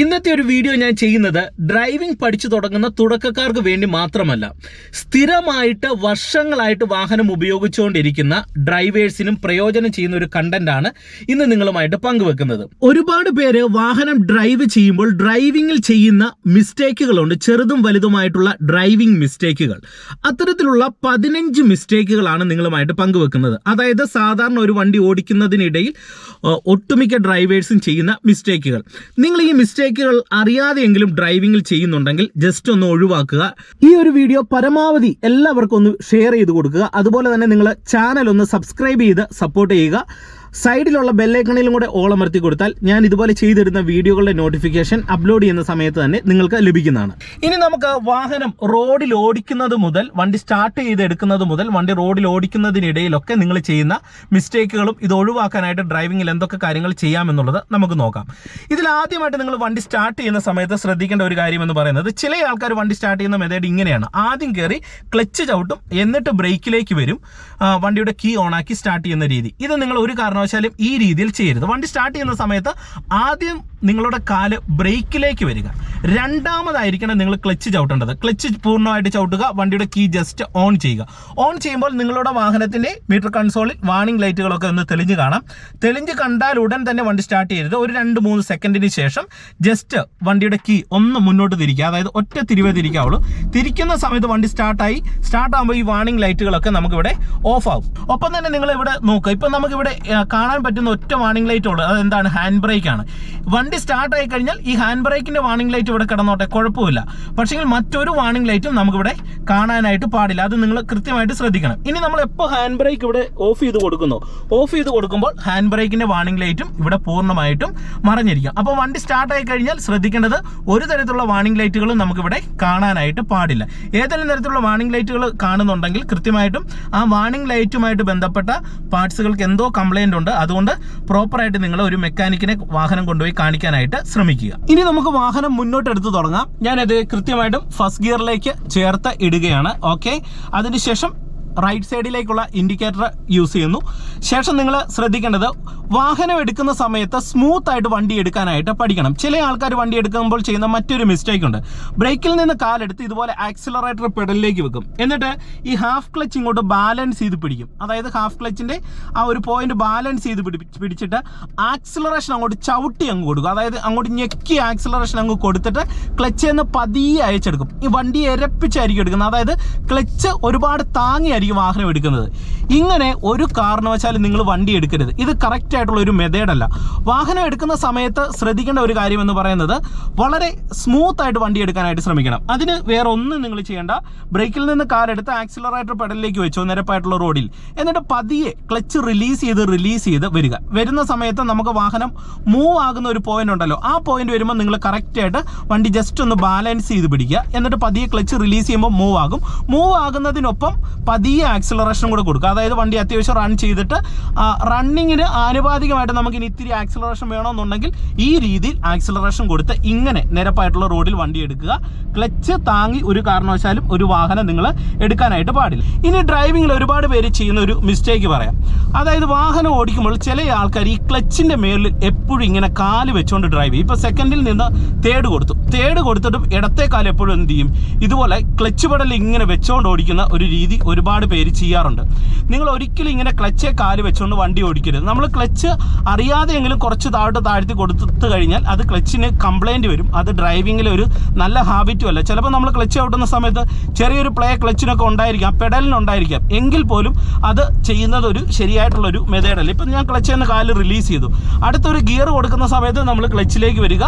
ഇന്നത്തെ ഒരു വീഡിയോ ഞാൻ ചെയ്യുന്നത് ഡ്രൈവിംഗ് പഠിച്ചു തുടങ്ങുന്ന തുടക്കക്കാർക്ക് വേണ്ടി മാത്രമല്ല. സ്ഥിരമായിട്ട് വർഷങ്ങളായിട്ട് വാഹനം ഉപയോഗിച്ചുകൊണ്ടിരിക്കുന്ന ഡ്രൈവേഴ്സിനും പ്രയോജനം ചെയ്യുന്ന ഒരു കണ്ടന്റാണ് ഇന്ന് നിങ്ങളുമായിട്ട് പങ്കുവെക്കുന്നത്. ഒരുപാട് പേര് വാഹനം ഡ്രൈവ് ചെയ്യുമ്പോൾ ഡ്രൈവിംഗിൽ ചെയ്യുന്ന മിസ്റ്റേക്കുകളുണ്ട് ചെറുതും വലുതുമായിട്ടുള്ള ഡ്രൈവിംഗ് മിസ്റ്റേക്കുകൾ അത്തരത്തിലുള്ള പതിനഞ്ച് മിസ്റ്റേക്കുകളാണ് നിങ്ങളുമായിട്ട് പങ്കുവെക്കുന്നത്. അതായത് സാധാരണ ഒരു വണ്ടി ഓടിക്കുന്നതിനിടയിൽ ഒട്ടുമിക്ക ഡ്രൈവേഴ്സും ചെയ്യുന്ന മിസ്റ്റേക്കുകൾ നിങ്ങൾ ഈ മിസ്റ്റേക്കുകൾ അറിയാതെയെങ്കിലും ഡ്രൈവിംഗിൽ ചെയ്യുന്നുണ്ടെങ്കിൽ ജസ്റ്റ് ഒന്ന് ഒഴിവാക്കുക. ഈ ഒരു വീഡിയോ പരമാവധി എല്ലാവർക്കും ഒന്ന് ഷെയർ ചെയ്ത് കൊടുക്കുക. അതുപോലെ തന്നെ നിങ്ങൾ ചാനൽ ഒന്ന് സബ്സ്ക്രൈബ് ചെയ്ത് സപ്പോർട്ട് ചെയ്യുക. സൈഡിലുള്ള ബെല്ലൈക്കണിലും കൂടെ ഓളമർത്തി കൊടുത്താൽ ഞാൻ ഇതുപോലെ ചെയ്തിടുന്ന വീഡിയോകളുടെ നോട്ടിഫിക്കേഷൻ അപ്ലോഡ് ചെയ്യുന്ന സമയത്ത് തന്നെ നിങ്ങൾക്ക് ലഭിക്കുന്നതാണ്. ഇനി നമുക്ക് വാഹനം റോഡിൽ ഓടിക്കുന്നത് മുതൽ വണ്ടി സ്റ്റാർട്ട് ചെയ്തെടുക്കുന്നത് മുതൽ വണ്ടി റോഡിൽ ഓടിക്കുന്നതിനിടയിലൊക്കെ നിങ്ങൾ ചെയ്യുന്ന മിസ്റ്റേക്കുകളും ഇത് ഒഴിവാക്കാനായിട്ട് ഡ്രൈവിംഗിൽ എന്തൊക്കെ കാര്യങ്ങൾ ചെയ്യാമെന്നുള്ളത് നമുക്ക് നോക്കാം. ഇതിൽ ആദ്യമായിട്ട് നിങ്ങൾ വണ്ടി സ്റ്റാർട്ട് ചെയ്യുന്ന സമയത്ത് ശ്രദ്ധിക്കേണ്ട ഒരു കാര്യം എന്ന് പറയുന്നത് ചില ആൾക്കാർ വണ്ടി സ്റ്റാർട്ട് ചെയ്യുന്ന മെത്തേഡ് ഇങ്ങനെയാണ്. ആദ്യം കയറി ക്ലച്ച് ചവിട്ടും എന്നിട്ട് ബ്രേക്കിലേക്ക് വരും വണ്ടിയുടെ കീ ഓണാക്കി സ്റ്റാർട്ട് ചെയ്യുന്ന രീതി. ഇത് നിങ്ങൾ ഒരു കാരണവശാലും ഈ രീതിയിൽ ചെയ്യരുത്. വണ്ടി സ്റ്റാർട്ട് ചെയ്യുന്ന സമയത്ത് ആദ്യം നിങ്ങളുടെ കാൽ ബ്രേക്കിലേക്ക് വരിക. രണ്ടാമതായിരിക്കണം നിങ്ങൾ ക്ലച്ച് ചവിട്ടേണ്ടത്. ക്ലച്ച് പൂർണമായിട്ട് ചവിട്ടുക വണ്ടിയുടെ കീ ജസ്റ്റ് ഓൺ ചെയ്യുക. ഓൺ ചെയ്യുമ്പോൾ നിങ്ങളുടെ വാഹനത്തിന്റെ മീറ്റർ കൺസോളിൽ വാർണിംഗ് ലൈറ്റുകളൊക്കെ ഒന്ന് തെളിഞ്ഞ് കാണാം. തെളിഞ്ഞ് കണ്ടാൽ ഉടൻ തന്നെ വണ്ടി സ്റ്റാർട്ട് ചെയ്യരുത്. ഒരു രണ്ട് മൂന്ന് സെക്കൻഡിന് ശേഷം ജസ്റ്റ് വണ്ടിയുടെ കീ ഒന്ന് മുന്നോട്ട് തിരിക്കുക. അതായത് ഒറ്റ തിരിവേ തിരിക്കാവുള്ളൂ. തിരിക്കുന്ന സമയത്ത് വണ്ടി സ്റ്റാർട്ടായി സ്റ്റാർട്ട് ആകുമ്പോൾ ഈ വാർണിംഗ് ലൈറ്റുകളൊക്കെ നമുക്കിവിടെ ഓഫ് ആകും ഒപ്പം തന്നെ നിങ്ങൾ ഇവിടെ നോക്കുക. ഇപ്പം നമുക്കിവിടെ കാണാൻ പറ്റുന്ന ഒറ്റ വാർണിംഗ് ലൈറ്റ് ഉള്ളൂ. അതെന്താണ്? ഹാൻഡ് ബ്രേക്ക് ആണ്. വണ്ടി സ്റ്റാർട്ടായി കഴിഞ്ഞാൽ ഈ ഹാൻഡ് ബ്രേക്കിന്റെ വാർണിംഗ് ലൈറ്റ് ഇവിടെ കിടന്നോട്ടെ കുഴപ്പമില്ല. പക്ഷേ മറ്റൊരു വാണിംഗ് ലൈറ്റും നമുക്കിവിടെ കാണാനായിട്ട് പാടില്ല. അത് നിങ്ങൾ കൃത്യമായിട്ട് ശ്രദ്ധിക്കണം. ഇനി നമ്മൾ എപ്പോൾ ഹാൻഡ് ബ്രേക്ക് ഇവിടെ ഓഫ് ചെയ്ത് കൊടുക്കുന്നു? ഓഫ് ചെയ്ത് കൊടുക്കുമ്പോൾ ഹാൻഡ് ബ്രേക്കിന്റെ വാണിംഗ് ലൈറ്റും ഇവിടെ പൂർണമായിട്ടും മറഞ്ഞിരിക്കും. അപ്പോൾ വണ്ടി സ്റ്റാർട്ടായി കഴിഞ്ഞാൽ ശ്രദ്ധിക്കേണ്ടത് ഒരു തരത്തിലുള്ള വാർണിംഗ് ലൈറ്റുകളും നമുക്കിവിടെ കാണാനായിട്ട് പാടില്ല. ഏതെങ്കിലും തരത്തിലുള്ള വാണിംഗ് ലൈറ്റുകൾ കാണുന്നുണ്ടെങ്കിൽ കൃത്യമായിട്ടും ആ വാണിംഗ് ലൈറ്റുമായിട്ട് ബന്ധപ്പെട്ട പാർട്സുകൾക്ക് എന്തോ കംപ്ലൈന്റ് ഉണ്ട്. അതുകൊണ്ട് പ്രോപ്പറായിട്ട് നിങ്ങൾ ഒരു മെക്കാനിക്കിനെ വാഹനം കൊണ്ടുപോയി കാണിക്കാനായിട്ട് ശ്രമിക്കുക. ഇനി നമുക്ക് വാഹനം മുന്നോട്ട് എടുത്ത് തുടങ്ങാം. ഞാനത് കൃത്യമായിട്ടും ഫസ്റ്റ് ഗിയറിലേക്ക് ചേർത്ത് ഇടുകയാണ്. ഓക്കെ അതിനുശേഷം റൈറ്റ് സൈഡിലേക്കുള്ള ഇൻഡിക്കേറ്റർ യൂസ് ചെയ്യുന്നു. ശേഷം നിങ്ങൾ ശ്രദ്ധിക്കേണ്ടത് വാഹനം എടുക്കുന്ന സമയത്ത് സ്മൂത്ത് ആയിട്ട് വണ്ടി എടുക്കാനായിട്ട് പഠിക്കണം. ചില ആൾക്കാർ വണ്ടി എടുക്കുമ്പോൾ ചെയ്യുന്ന മറ്റൊരു മിസ്റ്റേക്ക് ഉണ്ട്. ബ്രേക്കിൽ നിന്ന് കാലെടുത്ത് ഇതുപോലെ ആക്സിലറേറ്റർ പെഡലിലേക്ക് വെക്കും. എന്നിട്ട് ഈ ഹാഫ് ക്ലച്ച് ഇങ്ങോട്ട് ബാലൻസ് ചെയ്ത് പിടിക്കും. അതായത് ഹാഫ് ക്ലച്ചിന്റെ ആ ഒരു പോയിന്റ് ബാലൻസ് ചെയ്ത് പിടിച്ചിട്ട് ആക്സിലറേഷൻ അങ്ങോട്ട് ചവിട്ടി അങ്ങ് കൊടുക്കും. അതായത് അങ്ങോട്ട് ഞെക്കി ആക്സിലറേഷൻ അങ്ങ് കൊടുത്തിട്ട് ക്ലച്ച് എന്ന് പതിയെ അയച്ചെടുക്കും. ഈ വണ്ടി എരപ്പിച്ചായിരിക്കും എടുക്കുന്നത്. അതായത് ക്ലച്ച് ഒരുപാട് താങ്ങിയായിരിക്കും വാഹനം എടുക്കുന്നത്. ഇങ്ങനെ ഒരു കാരണവശാലും നിങ്ങൾ വണ്ടി എടുക്കരുത്. ഇത് കറക്റ്റ് ആയിട്ടുള്ള ഒരു മെത്തേഡല്ല വാഹനം എടുക്കുന്ന സമയത്ത് ശ്രദ്ധിക്കേണ്ട ഒരു കാര്യം എന്ന് പറയുന്നത് വളരെ സ്മൂത്ത് ആയിട്ട് വണ്ടി എടുക്കാനായിട്ട് ശ്രമിക്കണം. അതിന് വേറെ ഒന്നും നിങ്ങൾ ചെയ്യേണ്ട. ബ്രേക്കിൽ നിന്ന് കാലെടുത്ത് ആക്സിലറേറ്റർ പെഡലിലേക്ക് വെച്ചോ നിരപ്പായിട്ടുള്ള റോഡിൽ എന്നിട്ട് പതിയെ ക്ലച്ച് റിലീസ് ചെയ്ത് റിലീസ് ചെയ്ത് വരിക. വരുന്ന സമയത്ത് നമുക്ക് വാഹനം മൂവ് ആകുന്ന ഒരു പോയിന്റ് ഉണ്ടല്ലോ. ആ പോയിന്റ് വരുമ്പോൾ നിങ്ങൾ കറക്റ്റ് ആയിട്ട് വണ്ടി ജസ്റ്റ് ഒന്ന് ബാലൻസ് ചെയ്ത് പിടിക്കുക. എന്നിട്ട് പതിയെ ക്ലച്ച് റിലീസ് ചെയ്യുമ്പോൾ മൂവ് ആകും. മൂവ് ആകുന്നതിനൊപ്പം പതിയെ ആക്സിലറേഷൻ കൂടെ കൊടുക്കുക. അതായത് വണ്ടി അത്യാവശ്യം റൺ ചെയ്തിട്ട് റണ്ണിങ്ങിന് ആനുപാതികമായിട്ട് നമുക്ക് ഇനി ഇത്തിരി ആക്സിലറേഷൻ വേണമെന്നുണ്ടെങ്കിൽ ഈ രീതിയിൽ ആക്സിലറേഷൻ കൊടുത്ത് ഇങ്ങനെ നിരപ്പായിട്ടുള്ള റോഡിൽ വണ്ടി എടുക്കുക. ക്ലച്ച് താങ്ങി ഒരു കാരണവശാലും ഒരു വാഹനം നിങ്ങൾ എടുക്കാനായിട്ട് പാടില്ല. ഇനി ഡ്രൈവിങ്ങിൽ ഒരുപാട് പേര് ചെയ്യുന്ന ഒരു മിസ്റ്റേക്ക് പറയാം. അതായത് വാഹനം ഓടിക്കുമ്പോൾ ചില ആൾക്കാർ ഈ ക്ലച്ചിന്റെ മേളിൽ എപ്പോഴും ഇങ്ങനെ കാൽ വെച്ചുകൊണ്ട് ഡ്രൈവ് ചെയ്യും. ഇപ്പോൾ സെക്കൻഡിൽ നിന്ന് തേർഡ് കൊടുത്തു. തേർഡ് കൊടുത്തിട്ടും ഇടത്തെ കാൽ എപ്പോഴും എന്ത് ചെയ്യും? ഇതുപോലെ ക്ലച്ച് പടലിൽ ഇങ്ങനെ വെച്ചുകൊണ്ട് ഓടിക്കുന്ന ഒരു രീതി ഒരുപാട് പേര് ചെയ്യാറുണ്ട്. നിങ്ങൾ ഒരിക്കലും ഇങ്ങനെ ക്ലച്ചെ കാൽ വെച്ചുകൊണ്ട് വണ്ടി ഓടിക്കരുത്. നമ്മൾ ക്ലച്ച് അറിയാതെയെങ്കിലും കുറച്ച് താഴോട്ട് താഴ്ത്തി കൊടുത്തു കഴിഞ്ഞാൽ അത് ക്ലച്ചിന് കംപ്ലൈന്റ് വരും. അത് ഡ്രൈവിങ്ങിലെ ഒരു നല്ല ഹാബിറ്റും അല്ല. ചിലപ്പോൾ നമ്മൾ ക്ലച്ച് ഔട്ടുന്ന സമയത്ത് ചെറിയൊരു പ്ലേ ക്ലച്ചിനൊക്കെ ഉണ്ടായിരിക്കാം പെഡലിനുണ്ടായിരിക്കാം എങ്കിൽ പോലും അത് ചെയ്യുന്നത് ഒരു ശരിയായിട്ടുള്ളൊരു മെതേഡല്ല. ഇപ്പം ഞാൻ ക്ലച്ചിൽ നിന്ന് കാൽ റിലീസ് ചെയ്തു. അടുത്തൊരു ഗിയർ കൊടുക്കുന്ന സമയത്ത് നമ്മൾ ക്ലച്ചിലേക്ക് വരിക.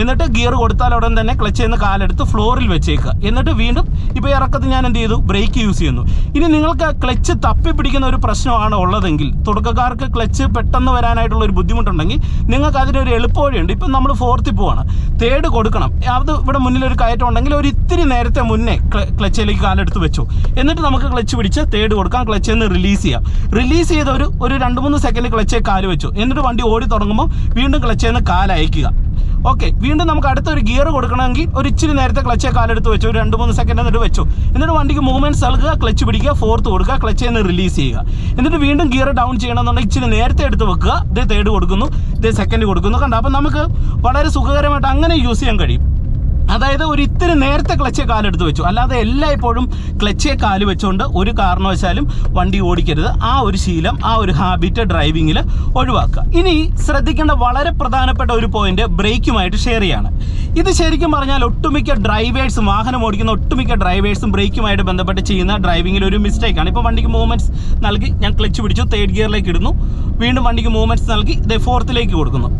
എന്നിട്ട് ഗിയർ കൊടുത്താൽ ഉടൻ തന്നെ ക്ലച്ചിൽ നിന്ന് കാലെടുത്ത് ഫ്ലോറിൽ വെച്ചേക്കുക. എന്നിട്ട് വീണ്ടും ഇപ്പോൾ ഇറക്കത്ത് ഞാൻ എന്ത് ചെയ്തു? ബ്രേക്ക് യൂസ് ചെയ്യുന്നു. ഇനി നിങ്ങൾക്ക് ക്ലച്ച് തപ്പി പിടിക്കുന്ന ഒരു പ്രശ്നമാണ് ഉള്ളതെങ്കിൽ തുടക്കക്കാർക്ക് ക്ലച്ച് പെട്ടെന്ന് വരാനായിട്ടുള്ള ഒരു ബുദ്ധിമുട്ടുണ്ടെങ്കിൽ നിങ്ങൾക്ക് അതിനൊരു എളുപ്പവഴിയുണ്ട്. ഇപ്പം നമ്മൾ ഫോർത്തിൽ പോവാണ്. തേർഡ് കൊടുക്കണം. അത് ഇവിടെ മുന്നിൽ ഒരു കയറ്റം ഉണ്ടെങ്കിൽ ഒരു ഇത്തിരി നേരത്തെ മുന്നേ ക്ല- ക്ലച്ചിലേക്ക് കാലെടുത്ത് വെച്ചു. എന്നിട്ട് നമുക്ക് ക്ലച്ച് പിടിച്ച് തേർഡ് കൊടുക്കാം. ക്ലച്ച് നിന്ന് റിലീസ് ചെയ്യാം. റിലീസ് ചെയ്ത ഒരു ഒരു രണ്ട് മൂന്ന് സെക്കൻഡ് ക്ലച്ചേ കാൽ വെച്ചു. എന്നിട്ട് വണ്ടി ഓടി തുടങ്ങുമ്പോൾ വീണ്ടും ക്ലച്ചിൽ നിന്ന് കാലയക്കുക. ഓക്കെ വീണ്ടും നമുക്ക് അടുത്ത ഒരു ഗിയർ കൊടുക്കണമെങ്കിൽ ഒരു ഇച്ചിരി നേരത്തെ ക്ലച്ച് കാലെടുത്ത് വെച്ചു. ഒരു രണ്ട് മൂന്ന് സെക്കൻഡ് എന്നിട്ട് വെച്ചു. എന്നിട്ട് വണ്ടിക്ക് മൂവ്മെന്റ്സ് നൽകുക ക്ലച്ച് പിടിക്കുക ഫോർത്ത് കൊടുക്കുക ക്ലച്ച് നിന്ന് റിലീസ് ചെയ്യുക. എന്നിട്ട് വീണ്ടും ഗിയർ ഡൗൺ ചെയ്യണമെന്നുണ്ടെങ്കിൽ ഇച്ചിരി നേരത്തെ എടുത്ത് വെക്കുക. ഇതേ തേർഡ് കൊടുക്കുന്നു ഇതേ സെക്കൻഡ് കൊടുക്കുന്നു. കണ്ടോ? അപ്പം നമുക്ക് വളരെ സുഖകരമായിട്ട് അങ്ങനെ യൂസ് ചെയ്യാൻ കഴിയും. അതായത് ഒരു ഇത്തിരി നേരത്തെ ക്ലച്ചെ കാലെടുത്ത് വെച്ചു. അല്ലാതെ എല്ലായ്പ്പോഴും ക്ലച്ചേ കാൽ വെച്ചുകൊണ്ട് ഒരു കാരണവശാലും വണ്ടി ഓടിക്കരുത്. ആ ഒരു ശീലം ആ ഒരു ഹാബിറ്റ് ഡ്രൈവിങ്ങിൽ ഒഴിവാക്കുക. ഇനി ശ്രദ്ധിക്കേണ്ട വളരെ പ്രധാനപ്പെട്ട ഒരു പോയിന്റ് ബ്രേക്കുമായിട്ട് ഷെയർ ചെയ്യാണ്. ഇത് ശരിക്കും പറഞ്ഞാൽ ഒട്ടുമിക്ക ഡ്രൈവേഴ്സും വാഹനം ഓടിക്കുന്ന ഒട്ടുമിക്ക ഡ്രൈവേഴ്സും ബ്രേക്കുമായിട്ട് ബന്ധപ്പെട്ട് ചെയ്യുന്ന ഡ്രൈവിങ്ങിൽ ഒരു മിസ്റ്റേക്കാണ് ഇപ്പോൾ വണ്ടിക്ക് മൂവ്മെന്റ്സ് നൽകി ഞാൻ ക്ലച്ച് പിടിച്ചു തേർഡ് ഗിയറിലേക്ക് ഇടുന്നു. വീണ്ടും വണ്ടിക്ക് മൂവ്മെന്റ്സ് നൽകി ഇതേ ഫോർത്തിലേക്ക് കൊടുക്കുന്നു.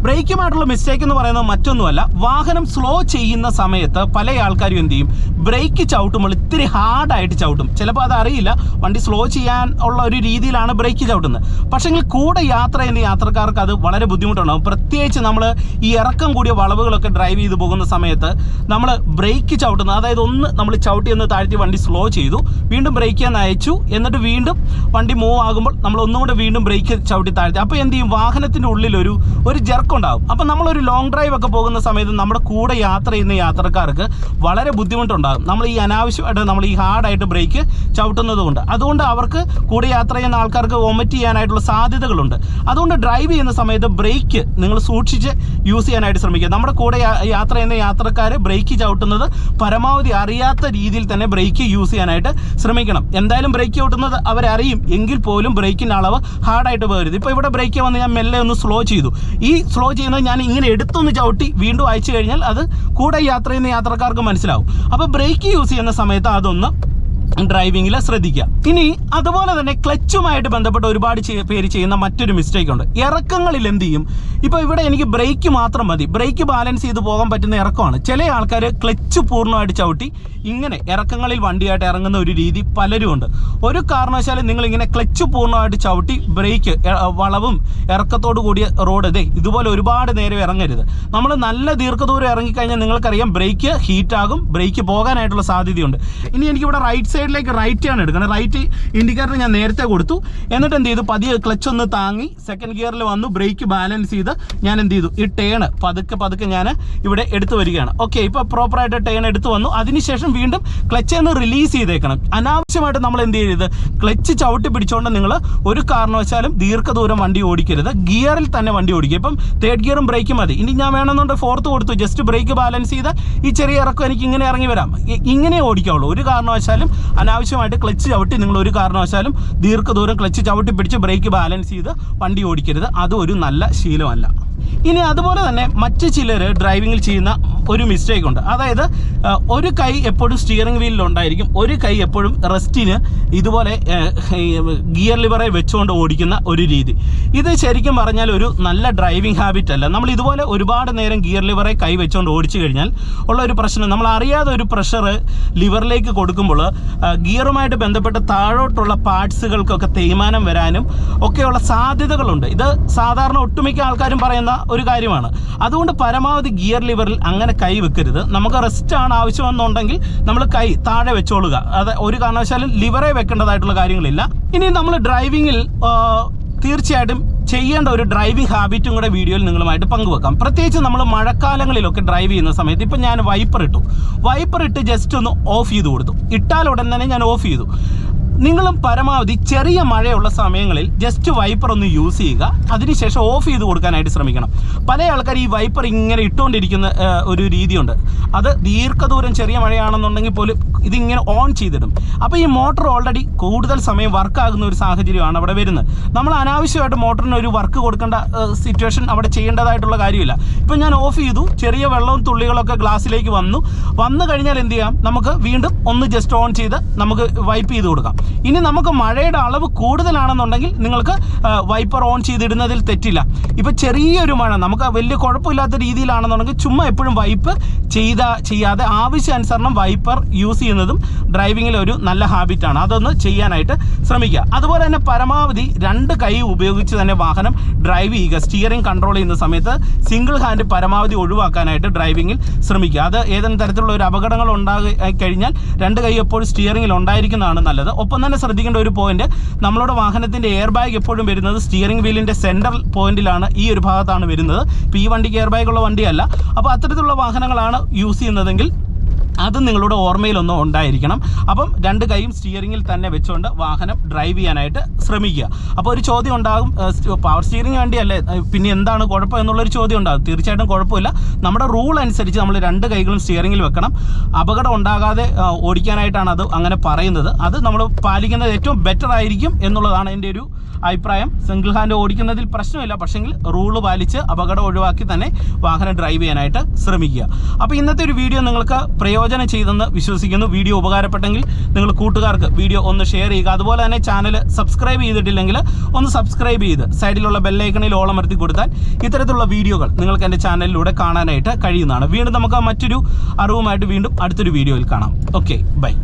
ബ്രേക്കുമായിട്ടുള്ള മിസ്റ്റേക്ക് എന്ന് പറയുന്നത് മറ്റൊന്നുമല്ല. വാഹനം സ്ലോ ചെയ്യുന്ന സമയത്ത് പല ആൾക്കാരും എന്ത് ചെയ്യും? ബ്രേക്ക് ചവിട്ടുമ്പോൾ ഇത്തിരി ഹാർഡായിട്ട് ചവിട്ടും. ചിലപ്പോൾ അത് അറിയില്ല. വണ്ടി സ്ലോ ചെയ്യാൻ ഉള്ള ഒരു രീതിയിലാണ് ബ്രേക്ക് ചവിട്ടുന്നത്. പക്ഷെങ്കിൽ കൂടെ യാത്ര ചെയ്യുന്ന യാത്രക്കാർക്ക് അത് വളരെ ബുദ്ധിമുട്ടുണ്ടാകും പ്രത്യേകിച്ച് നമ്മൾ ഈ ഇറക്കം കൂടിയ വളവുകളൊക്കെ ഡ്രൈവ് ചെയ്ത് പോകുന്ന സമയത്ത് നമ്മൾ ബ്രേക്ക് ചവിട്ടുന്നത് അതായത് ഒന്ന് നമ്മൾ ചവിട്ടി ഒന്ന് താഴ്ത്തി വണ്ടി സ്ലോ ചെയ്തു. വീണ്ടും ബ്രേക്ക് ചെയ്യാൻ അയച്ചു. എന്നിട്ട് വീണ്ടും വണ്ടി മൂവ് ആകുമ്പോൾ നമ്മൾ ഒന്നുകൂടെ വീണ്ടും ബ്രേക്ക് ചവിട്ടി താഴ്ത്തി. അപ്പോൾ എന്ത് ചെയ്യും? വാഹനത്തിന്റെ ഉള്ളിലൊരു ഒരു ജെർക്ക് ഉണ്ടാകും അപ്പം നമ്മളൊരു ലോങ് ഡ്രൈവ് ഒക്കെ പോകുന്ന സമയത്ത് നമ്മുടെ കൂടെ യാത്ര ചെയ്യുന്ന യാത്രക്കാർക്ക് വളരെ ബുദ്ധിമുട്ടുണ്ടാകും. നമ്മൾ ഈ അനാവശ്യമായിട്ട് നമ്മൾ ഈ ഹാർഡായിട്ട് ബ്രേക്ക് ചവിട്ടുന്നത് കൊണ്ട്. അതുകൊണ്ട് അവർക്ക് കൂടെ യാത്ര ചെയ്യുന്ന ആൾക്കാർക്ക് വൊമിറ്റ് ചെയ്യാനായിട്ടുള്ള സാധ്യതകളുണ്ട്. അതുകൊണ്ട് ഡ്രൈവ് ചെയ്യുന്ന സമയത്ത് ബ്രേക്ക് നിങ്ങൾ സൂക്ഷിച്ച് യൂസ് ചെയ്യാനായിട്ട് ശ്രമിക്കുക. നമ്മുടെ കൂടെ യാത്ര ചെയ്യുന്ന യാത്രക്കാർ ബ്രേക്ക് ചവിട്ടുന്നത് പരമാവധി അറിയാത്ത രീതിയിൽ തന്നെ ബ്രേക്ക് യൂസ് ചെയ്യാനായിട്ട് ശ്രമിക്കണം. എന്തായാലും ബ്രേക്ക് ചവിട്ടുന്നത് അവരറിയും. എങ്കിൽ പോലും ബ്രേക്കിന്റെ അളവ് ഹാർഡായിട്ട് പോകരുത്. ഇപ്പോൾ ഇവിടെ ബ്രേക്ക് വന്ന് ഞാൻ മെല്ലെ ഒന്ന് സ്ലോ ചെയ്തു. ഈ സ്ലോ ചെയ്യുന്നത് ഞാൻ ഇങ്ങനെ എടുത്തൊന്ന് ചവിട്ടി വീണ്ടും അയച്ചു കഴിഞ്ഞാൽ അത് കൂടെ യാത്ര ചെയ്യുന്ന യാത്രക്കാർക്ക് മനസ്സിലാവും. അപ്പോൾ ബ്രേക്ക് യൂസ് ചെയ്യുന്ന സമയത്ത് അതൊന്ന് ഡ്രൈവിങ്ങിൽ ശ്രദ്ധിക്കുക. ഇനി അതുപോലെ തന്നെ ക്ലച്ചുമായിട്ട് ബന്ധപ്പെട്ട് ഒരുപാട് പേര് ചെയ്യുന്ന മറ്റൊരു മിസ്റ്റേക്ക് ഉണ്ട്. ഇറക്കങ്ങളിൽ എന്ത് ചെയ്യും? ഇപ്പോൾ ഇവിടെ എനിക്ക് ബ്രേക്ക് മാത്രം മതി. ബ്രേക്ക് ബാലൻസ് ചെയ്ത് പോകാൻ പറ്റുന്ന ഇറക്കമാണ്. ചില ആൾക്കാർ ക്ലച്ച് പൂർണമായിട്ട് ചവിട്ടി ഇങ്ങനെ ഇറക്കങ്ങളിൽ വണ്ടിയായിട്ട് ഇറങ്ങുന്ന ഒരു രീതി പലരും ഉണ്ട്. ഒരു കാരണവശാലും നിങ്ങൾ ഇങ്ങനെ ക്ലച്ച് പൂർണമായിട്ട് ചവിട്ടി ബ്രേക്ക് വളവും ഇറക്കത്തോട് കൂടിയ റോഡ് ഇതേ ഇതുപോലെ ഒരുപാട് നേരം ഇറങ്ങരുത്. നമ്മൾ നല്ല ദീർഘദൂരം ഇറങ്ങിക്കഴിഞ്ഞാൽ നിങ്ങൾക്കറിയാം ബ്രേക്ക് ഹീറ്റ് ആകും ബ്രേക്ക് പോകാനായിട്ടുള്ള സാധ്യതയുണ്ട്. ഇനി എനിക്കിവിടെ റൈറ്റ് സൈഡിലേക്ക് റൈറ്റ് ആണ് എടുക്കുന്നത്. റൈറ്റ് ഇൻഡിക്കേറ്റർ ഞാൻ നേരത്തെ കൊടുത്തു. എന്നിട്ട് എന്ത് ചെയ്തു? പതിയെ ക്ലച്ച് ഒന്ന് താങ്ങി സെക്കൻഡ് ഗിയറിൽ വന്നു. ബ്രേക്ക് ബാലൻസ് ചെയ്ത് ഞാൻ എന്ത് ചെയ്തു? ഈ ടേൺ പതുക്കെ പതുക്കെ ഞാൻ ഇവിടെ എടുത്തു വരികയാണ്. ഓക്കെ ഇപ്പോൾ പ്രോപ്പറായിട്ട് ടേൺ എടുത്തു വന്നു. അതിനുശേഷം വീണ്ടും ക്ലച്ച് ഒന്ന് റിലീസ് ചെയ്തേക്കണം. അനാവശ്യമായിട്ട് നമ്മൾ എന്ത് ചെയ്യരുത്? ക്ലച്ച് ചവിട്ടി പിടിച്ചുകൊണ്ട് നിങ്ങൾ ഒരു കാരണവശാലും ദീർഘദൂരം വണ്ടി ഓടിക്കരുത്. ഗിയറിൽ തന്നെ വണ്ടി ഓടിക്കുക. ഇപ്പം തേർഡ് ഗിയറും ബ്രേക്കും മതി. ഇനി ഞാൻ വേണമെന്നുണ്ട് ഫോർത്ത് കൊടുത്തു. ജസ്റ്റ് ബ്രേക്ക് ബാലൻസ് ചെയ്ത് ഈ ചെറിയ ഇറക്കം എനിക്ക് ഇങ്ങനെ ഇറങ്ങി വരാം. ഇങ്ങനെ ഓടിക്കാവുള്ളൂ. ഒരു കാരണവശാലും അനാവശ്യമായിട്ട് ക്ലച്ച് ചവിട്ടി നിങ്ങൾ ഒരു കാരണവശാലും ദീർഘദൂരം ക്ലച്ച് ചവിട്ടി പിടിച്ച് ബ്രേക്ക് ബാലൻസ് ചെയ്ത് വണ്ടി ഓടിക്കരുത്. അത് ഒരു നല്ല ശീലമല്ല. ഇനി അതുപോലെ തന്നെ മറ്റ് ചിലർ ഡ്രൈവിങ്ങിൽ ചെയ്യുന്ന ഒരു മിസ്റ്റേക്ക് ഉണ്ട്. അതായത് ഒരു കൈ എപ്പോഴും സ്റ്റിയറിംഗ് വീലിൽ ഉണ്ടായിരിക്കും. ഒരു കൈ എപ്പോഴും റെസ്റ്റിന് ഇതുപോലെ ഗിയർ ലിവറെ വെച്ചുകൊണ്ട് ഓടിക്കുന്ന ഒരു രീതി. ഇത് ശരിക്കും പറഞ്ഞാൽ ഒരു നല്ല ഡ്രൈവിംഗ് ഹാബിറ്റ് അല്ല. നമ്മൾ ഇതുപോലെ ഒരുപാട് നേരം ഗിയർ ലിവറെ കൈ വെച്ചുകൊണ്ട് ഓടിച്ചു കഴിഞ്ഞാൽ ഉള്ള ഒരു പ്രശ്നം. നമ്മൾ അറിയാതെ ഒരു പ്രഷർ ലിവറിലേക്ക് കൊടുക്കുമ്പോൾ ഗിയറുമായിട്ട് ബന്ധപ്പെട്ട് താഴോട്ടുള്ള പാർട്സുകൾക്കൊക്കെ തേയ്മാനം വരാനും ഒക്കെയുള്ള സാധ്യതകളുണ്ട്. ഇത് സാധാരണ ഒട്ടുമിക്ക ആൾക്കാരും പറയുന്ന ഒരു കാര്യമാണ്. അതുകൊണ്ട് പരമാവധി ഗിയർ ലിവറിൽ അങ്ങനെ കൈ വെക്കരുത്. നമുക്ക് റെസ്റ്റ് ആണ് ആവശ്യമെന്നുണ്ടെങ്കിൽ നമ്മൾ കൈ താഴെ വെച്ചോളുക. അത് ഒരു കാരണവശാലും ലിവറെ വെക്കേണ്ടതായിട്ടുള്ള കാര്യങ്ങളില്ല. ഇനി നമ്മൾ ഡ്രൈവിങ്ങിൽ തീർച്ചയായിട്ടും ചെയ്യേണ്ട ഒരു ഡ്രൈവിംഗ് ഹാബിറ്റും കൂടെ വീഡിയോയിൽ നിങ്ങളുമായിട്ട് പങ്കുവെക്കാം. പ്രത്യേകിച്ച് നമ്മൾ മഴക്കാലങ്ങളിലൊക്കെ ഡ്രൈവ് ചെയ്യുന്ന സമയത്ത് ഇപ്പം ഞാൻ വൈപ്പർ ഇട്ടു. വൈപ്പർ ഇട്ട് ജസ്റ്റ് ഒന്ന് ഓഫ് ചെയ്ത് കൊടുത്തു. ഇട്ടാൽ ഉടൻ തന്നെ ഞാൻ ഓഫ് ചെയ്തു. നിങ്ങളും പരമാവധി ചെറിയ മഴയുള്ള സമയങ്ങളിൽ ജസ്റ്റ് വൈപ്പർ ഒന്ന് യൂസ് ചെയ്യുക. അതിനുശേഷം ഓഫ് ചെയ്ത് കൊടുക്കാനായിട്ട് ശ്രമിക്കണം. പല ആൾക്കാർ ഈ വൈപ്പർ ഇങ്ങനെ ഇട്ടുകൊണ്ടിരിക്കുന്ന ഒരു രീതിയുണ്ട്. അത് ദീർഘദൂരം ചെറിയ മഴയാണെന്നുണ്ടെങ്കിൽ പോലും ഇതിങ്ങനെ ഓൺ ചെയ്തിടും. അപ്പോൾ ഈ മോട്ടർ ഓൾറെഡി കൂടുതൽ സമയം വർക്കാകുന്ന ഒരു സാഹചര്യമാണ് അവിടെ വരുന്നത്. നമ്മൾ അനാവശ്യമായിട്ട് മോട്ടറിന് ഒരു വർക്ക് കൊടുക്കേണ്ട സിറ്റുവേഷൻ അവിടെ ചെയ്യേണ്ടതായിട്ടുള്ള കാര്യമില്ല. ഇപ്പം ഞാൻ ഓഫ് ചെയ്തു ചെറിയ വെള്ളവും തുള്ളികളൊക്കെ ഗ്ലാസ്സിലേക്ക് വന്നു. വന്നു കഴിഞ്ഞാൽ എന്ത് ചെയ്യാം? നമുക്ക് വീണ്ടും ഒന്ന് ജസ്റ്റ് ഓൺ ചെയ്ത് നമുക്ക് വൈപ്പ് ചെയ്ത് കൊടുക്കാം. ഇനി നമുക്ക് മഴയുടെ അളവ് കൂടുതലാണെന്നുണ്ടെങ്കിൽ നിങ്ങൾക്ക് വൈപ്പർ ഓൺ ചെയ്തിടുന്നതിൽ തെറ്റില്ല. ഇപ്പോൾ ചെറിയൊരു മഴ നമുക്ക് വലിയ കുഴപ്പമില്ലാത്ത രീതിയിലാണെന്നുണ്ടെങ്കിൽ ചുമ്മാ എപ്പോഴും വൈപ്പ് ചെയ്ത ചെയ്യാതെ ആവശ്യാനുസരണം വൈപ്പർ യൂസ് ചെയ്യുന്നതും ഡ്രൈവിങ്ങിലെ ഒരു നല്ല ഹാബിറ്റാണ് അതൊന്ന് ചെയ്യാനായിട്ട് ശ്രമിക്കുക. അതുപോലെ തന്നെ പരമാവധി രണ്ട് കൈ ഉപയോഗിച്ച് തന്നെ വാഹനം ഡ്രൈവ് ചെയ്യുക. സ്റ്റിയറിംഗ് കൺട്രോൾ ചെയ്യുന്ന സമയത്ത് സിംഗിൾ ഹാൻഡ് പരമാവധി ഒഴിവാക്കാനായിട്ട് ഡ്രൈവിങ്ങിൽ ശ്രമിക്കുക. അത് ഏതെങ്കിലും തരത്തിലുള്ള ഒരു അപകടങ്ങൾ ഉണ്ടായി കഴിഞ്ഞാൽ രണ്ട് കൈ എപ്പോഴും സ്റ്റിയറിംഗിൽ ഉണ്ടായിരിക്കുന്നതാണ് നല്ലത്. ഒപ്പം തന്നെ ശ്രദ്ധിക്കേണ്ട ഒരു പോയിന്റ് നമ്മളുടെ വാഹനത്തിന്റെ എയർ ബാഗ് എപ്പോഴും വരുന്നത് സ്റ്റിയറിംഗ് വീലിന്റെ സെൻട്രൽ പോയിന്റിലാണ് ഈ ഒരു ഭാഗത്താണ് വരുന്നത്. ഇപ്പോൾ ഈ വണ്ടിക്ക് എയർ ബാഗ് ഉള്ള വണ്ടിയല്ല. അപ്പോൾ അത്തരത്തിലുള്ള വാഹനങ്ങളാണ് യൂസ് ചെയ്യുന്നതെങ്കിൽ അത് നിങ്ങളുടെ ഓർമ്മയിലൊന്നും ഉണ്ടായിരിക്കണം. അപ്പം രണ്ട് കൈയും സ്റ്റിയറിംഗിൽ തന്നെ വെച്ചുകൊണ്ട് വാഹനം ഡ്രൈവ് ചെയ്യാനായിട്ട് ശ്രമിക്കുക. അപ്പോൾ ഒരു ചോദ്യം ഉണ്ടാകും പവർ സ്റ്റിയറിംഗ് വേണ്ടിയല്ലേ? പിന്നെ എന്താണ് കുഴപ്പം എന്നുള്ളൊരു ചോദ്യം ഉണ്ടാകും. തീർച്ചയായിട്ടും കുഴപ്പമില്ല. നമ്മുടെ റൂൾ അനുസരിച്ച് നമ്മൾ രണ്ട് കൈകളും സ്റ്റിയറിംഗിൽ വെക്കണം. അപകടം ഉണ്ടാകാതെ ഓടിക്കാനായിട്ടാണ് അത് അങ്ങനെ പറയുന്നത്. അത് നമ്മൾ പാലിക്കുന്നത് ഏറ്റവും ബെറ്റർ ആയിരിക്കും എന്നുള്ളതാണ് എന്റെ ഒരു അഭിപ്രായം. സിംഗിൾ ഹാൻഡ് ഓടിക്കുന്നതിൽ പ്രശ്നമില്ല. പക്ഷെങ്കിൽ റൂൾ പാലിച്ച് അപകടം ഒഴിവാക്കി തന്നെ വാഹനം ഡ്രൈവ് ചെയ്യാനായിട്ട് ശ്രമിക്കുക. അപ്പോൾ ഇന്നത്തെ ഒരു വീഡിയോ നിങ്ങൾക്ക് പ്രയോജനം ചെയ്തെന്ന് വിശ്വസിക്കുന്നു. വീഡിയോ ഉപകാരപ്പെട്ടെങ്കിൽ നിങ്ങൾ കൂട്ടുകാർക്ക് വീഡിയോ ഒന്ന് ഷെയർ ചെയ്യുക. അതുപോലെ തന്നെ ചാനൽ സബ്സ്ക്രൈബ് ചെയ്തിട്ടില്ലെങ്കിൽ ഒന്ന് സബ്സ്ക്രൈബ് ചെയ്ത് സൈഡിലുള്ള ബെല്ലൈക്കണിൽ ഓളമർത്തി കൊടുത്താൽ ഇത്തരത്തിലുള്ള വീഡിയോകൾ നിങ്ങൾക്ക് എന്റെ ചാനലിലൂടെ കാണാനായിട്ട് കഴിയുന്നതാണ്. വീണ്ടും നമുക്ക് മറ്റൊരു അറിവുമായിട്ട് വീണ്ടും അടുത്തൊരു വീഡിയോയിൽ കാണാം. Okay bye